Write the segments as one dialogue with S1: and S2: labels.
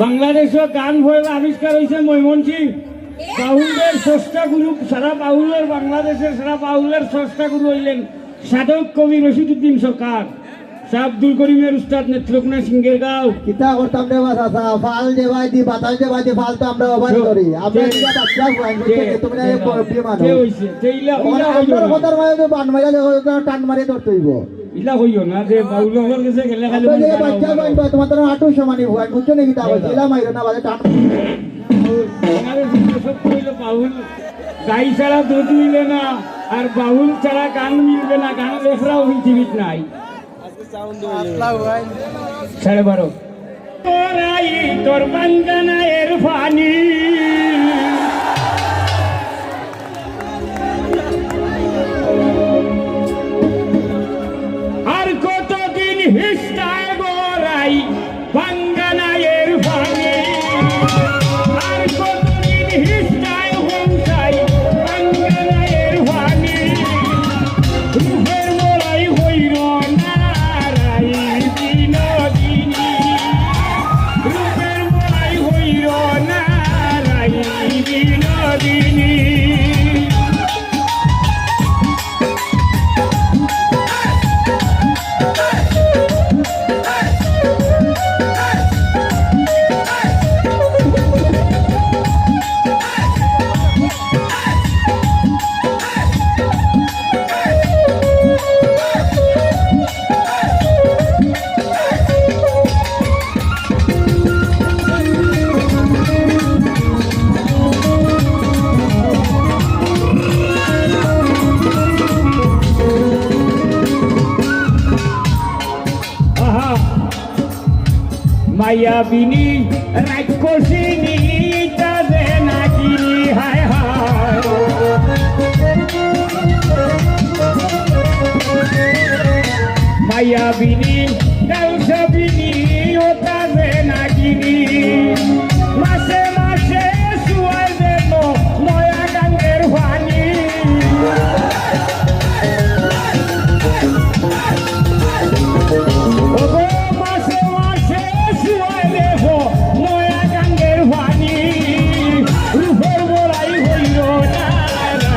S1: বাংলাদেশও গান ভয়ের আবিষ্কার হয়েছে ময়মনসিং বাউলের স্রষ্টা গুরু সারা বাউলের বাংলাদেশের সারা বাউলের স্রষ্টা গুরু হইলেন সাধক কবি রশিদুদ্দিন সরকার আব্দুল করিমের উস্তাদ নেত্রকোনা সিংহের গাঁও
S2: কিতা করতাম রে বাস আসা ফাল যে ভাই দি বাতাস যে ভাই দি ফাল তো আমরা অবাদ করি। আমরা
S1: কে-
S2: বাচ্চা
S1: কে-
S2: তুমি না বিয়ে মানুষ।
S1: কে হইছে? কে ইলা- ইলা হইও
S2: কথার মাঝে বান টান মারি ধরতে হইব।
S1: ইলা হইও না যে বাউলের কাছে গেলে খালি
S2: বাচ্চা
S1: হবে।
S2: তোমার তো আটু সমানি ভাই বুঝছ নাকি? তা বলছি ইলা মাইরো না বাজে টান।
S1: বাংলাদেশে সব কইলো বাউল গাই ছাড়া দুধ মিলে না আর বাউল ছাড়া গান মিলবে না গান লেখরাও পৃথিবীত নাই। সাড়ে বারো। তোরাই তোর বাঙ্গানায়ের ফানি। মায়াবিনী রাক্ষসিনী তাজে নাকিনি হায় হায়। মায়াবিনী কালসবিনী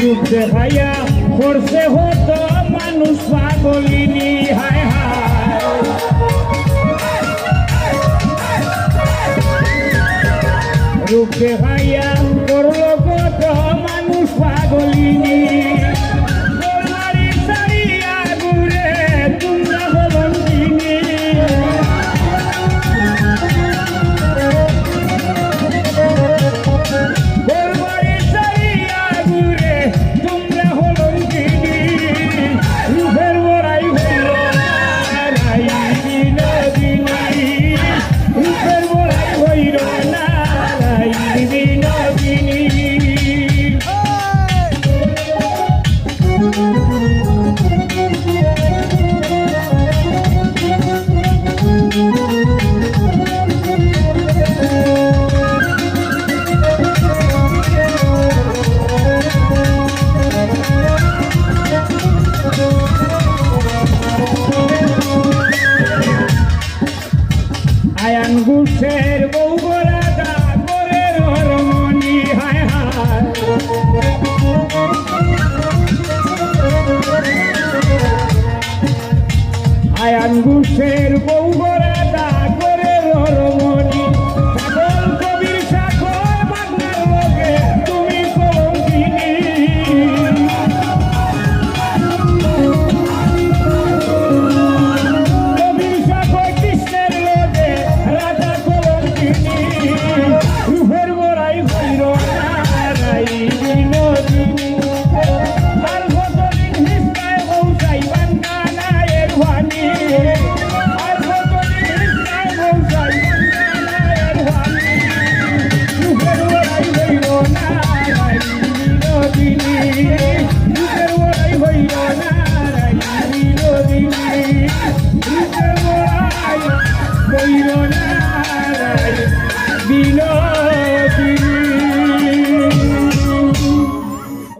S1: রূপ দেখাইয়া করছে হতো মানুষ পাগলিনী হায় হায়। রূপ দেখাইয়া করল কত মানুষ পাগলিনী।